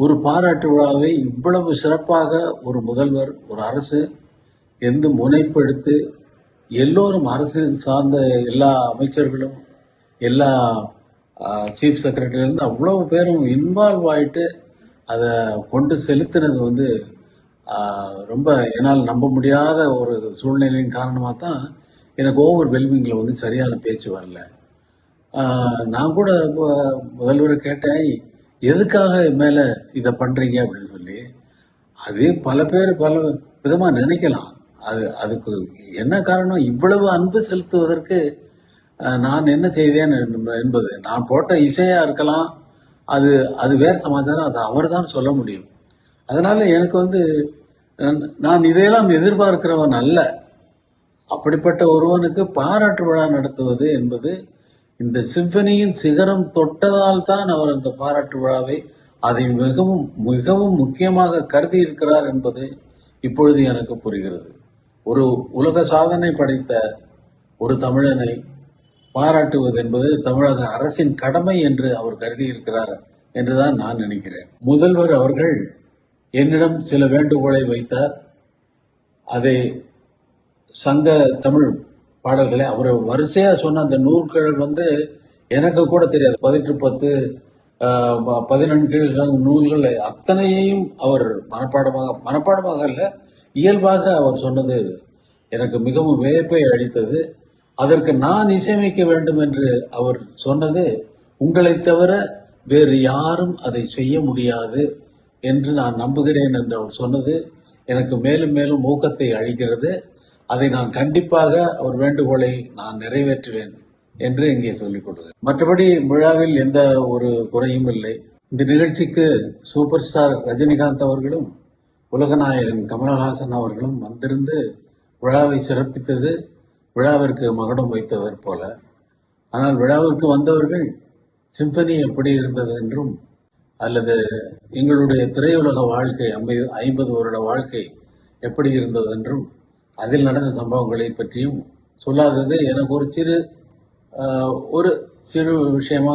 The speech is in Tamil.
ஒரு பாராட்டு விழாவை இவ்வளவு சிறப்பாக ஒரு முதல்வர் ஒரு அரசு எந்த முனைப்பெடுத்து எல்லோரும் அரசியல் சார்ந்த எல்லா அமைச்சர்களும் எல்லா சீஃப் செக்ரட்டரியிலேருந்து அவ்வளவு பேரும் இன்வால்வ் ஆகிட்டு அதை கொண்டு செலுத்தினது வந்து ரொம்ப என்னால் நம்ப முடியாத ஒரு சூழ்நிலையின் காரணமாக தான் எனக்கு ஓவர் வெல்மிங்கில் வந்து சரியான பேச்சு வரல. நான் கூட முதல்வரை கேட்டேன். எதுக்காக என் மேலே இதை பண்ணுறீங்க அப்படின்னு சொல்லி அதே பல பேர் பல விதமாக நினைக்கலாம். அது அதுக்கு என்ன காரணம்? இவ்வளவு அன்பு செலுத்துவதற்கு நான் என்ன செய்தேன் என்ப- என்பது. நான் போட்ட இசையா இருக்கலாம் அது அது வேற சமாச்சாரம் அது அவர் தான் சொல்ல முடியும். அதனால எனக்கு வந்து நான் இதையெல்லாம் எதிர்பார்க்கிறவன் அல்ல. அப்படிப்பட்ட ஒருவனுக்கு பாராட்டு விழா நடத்துவது என்பது இந்த சிம்பனியின் சிகரம் தொட்டதால் தான் அவர் அந்த பாராட்டு விழாவை அதை மிகவும் மிகவும் முக்கியமாக கருதி இருக்கிறார் என்பது இப்பொழுது எனக்கு புரிகிறது. ஒரு உலக சாதனை படைத்த ஒரு தமிழனை பாராட்டுவது என்பது தமிழக அரசின் கடமை என்று அவர் கருதி இருக்கிறார் என்றுதான் நான் நினைக்கிறேன். முதல்வர் அவர்கள் என்னிடம் சில வேண்டுகோளை வைத்தார். அதை சங்க தமிழ் பாடல்களை அவர் வரிசையாக சொன்ன அந்த நூல்கள் வந்து எனக்கு கூட தெரியாது. பதிற்று பத்து பதினெண்டு நூல்கள் அத்தனையையும் அவர் மனப்பாடமாக மனப்பாடமாக இல்லை இயல்பாக அவர் சொன்னது எனக்கு மிகவும் வியப்பை அளித்தது. அதற்கு நான் இசையமைக்க வேண்டும் என்று அவர் சொன்னது உங்களை தவிர வேறு யாரும் அதை செய்ய முடியாது என்று நான் நம்புகிறேன் என்று அவர் சொன்னது எனக்கு மேலும் மேலும் ஊக்கத்தை அளிக்கிறது. அதை நான் கண்டிப்பாக அவர் வேண்டுகோளை நான் நிறைவேற்றுவேன் என்று இங்கே சொல்லிக் கொடுக்கிறேன் மற்றபடி விழாவில் எந்த ஒரு குறையும் இல்லை. இந்த நிகழ்ச்சிக்கு சூப்பர் ஸ்டார் ரஜினிகாந்த் அவர்களும் உலகநாயகன் கமலஹாசன் அவர்களும் வந்திருந்து விழாவை சிறப்பித்தது விழாவிற்கு மகுடம் வைத்தவர் போல. ஆனால் விழாவிற்கு வந்தவர்கள் சிம்பனி எப்படி இருந்தது? என்றும் அல்லது எங்களுடைய திரையுலக வாழ்க்கை ஐம்பது ஐம்பது வருட வாழ்க்கை எப்படி இருந்தது? என்றும் அதில் நடந்த சம்பவங்களை பற்றியும் சொல்லாதது எனக்கு ஒரு சிறு ஒரு சிறு விஷயமா